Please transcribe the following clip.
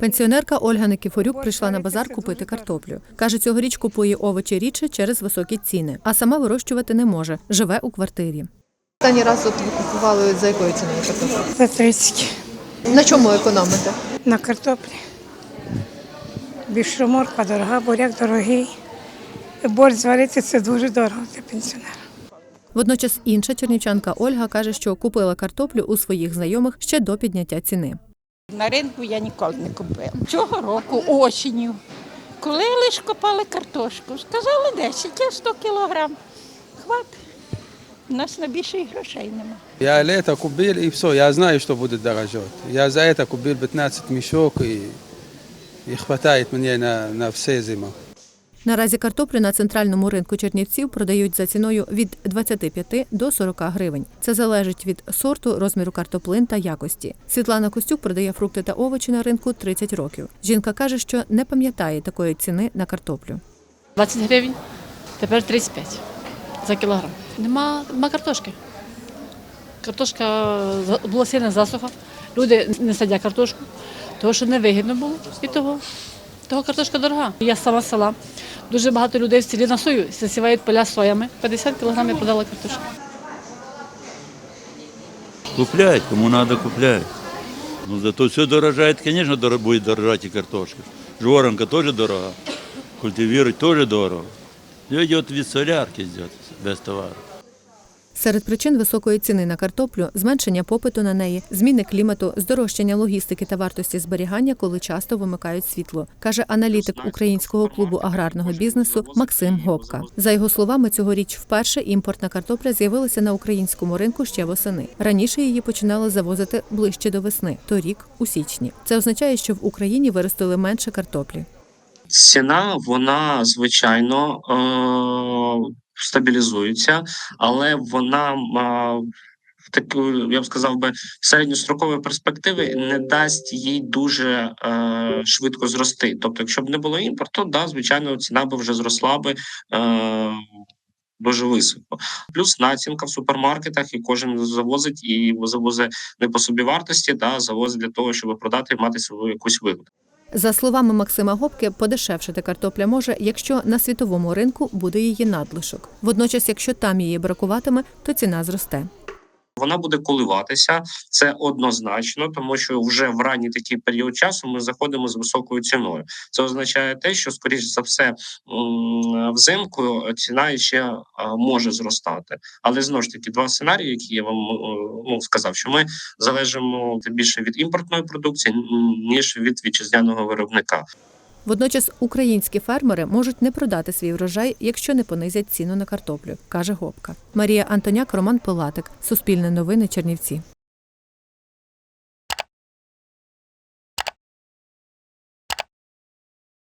Пенсіонерка Ольга Никіфорюк прийшла на базар купити картоплю. Каже, цьогоріч купує овочі рідше через високі ціни, а сама вирощувати не може. Живе у квартирі. Останній раз от ви купували за якою ціною картоплю? За 30 На чому економите? на картоплі. Більше морква дорога, буряк дорогий. Борщ зварити це дуже дорого для пенсіонера. Водночас інша чернівчанка Ольга каже, що купила картоплю у своїх знайомих ще до підняття ціни. На ринку я ніколи не купила. Цього року осінню, коли лише копали картошку, сказали 10, а 100 кілограм. Хват. У нас на більше і грошей нема. Я лето купил и все, я знаю, что будет дорожать. Я за это купил 15 мешок и, и хватает мне на, на все зиму. Наразі картоплю на центральному ринку Чернівців продають за ціною від 25 до 40 гривень. Це залежить від сорту, розміру картоплин та якості. Світлана Костюк продає фрукти та овочі на ринку 30 років. Жінка каже, що не пам'ятає такої ціни на картоплю. 20 гривень, тепер 35 за кілограм. Нема, нема картошки. Картошка була сильна засуха. Люди не садять картошку, тому що невигідно було і того. Того картошка дорога. Я сама села. Дуже багато людей в селі на сою засівають поля соями. 50 кілограмів я продала картошку. Купляють, кому треба купляють. Ну, зато все дорожає, звісно, буде дорожати і картошка. Жворонка теж дорога. Культивировать теж дорого. Все від солярки идет, без товару. Серед причин високої ціни на картоплю зменшення попиту на неї, зміни клімату, здорожчання логістики та вартості зберігання, коли часто вимикають світло, каже аналітик українського клубу аграрного бізнесу Максим Гопка. За його словами, цьогоріч вперше імпортна картопля з'явилася на українському ринку ще восени. Раніше її починали завозити ближче до весни, торік у січні. Це означає, що в Україні виростили менше картоплі. ціна вона звичайно е- стабілізується, але вона в таку, я б сказав би, середньострокової перспективи не дасть їй дуже е- швидко зрости. Тобто, якщо б не було імпорту, да, звичайно, ціна би вже зросла би. Е- Дуже високо. Плюс націнка в супермаркетах, і кожен завозить і завозить не по собі вартості, да, завозить для того, щоб продати і мати свою якусь вигоду. За словами Максима Гопки, подешевшити картопля може, якщо на світовому ринку буде її надлишок. Водночас, якщо там її бракуватиме, то ціна зросте. Вона буде коливатися, це однозначно, тому що вже в ранній такий період часу ми заходимо з високою ціною. Це означає те, що скоріш за все взимку ціна ще може зростати. Але знову ж таки, два сценарії, які я вам е, ну, сказав, що ми залежимо більше від імпортної продукції ніж від вітчизняного виробника. Водночас українські фермери можуть не продати свій врожай, якщо не понизять ціну на картоплю, каже Гопка. Марія Антоняк, Роман Пилатик, Суспільне новини, Чернівці.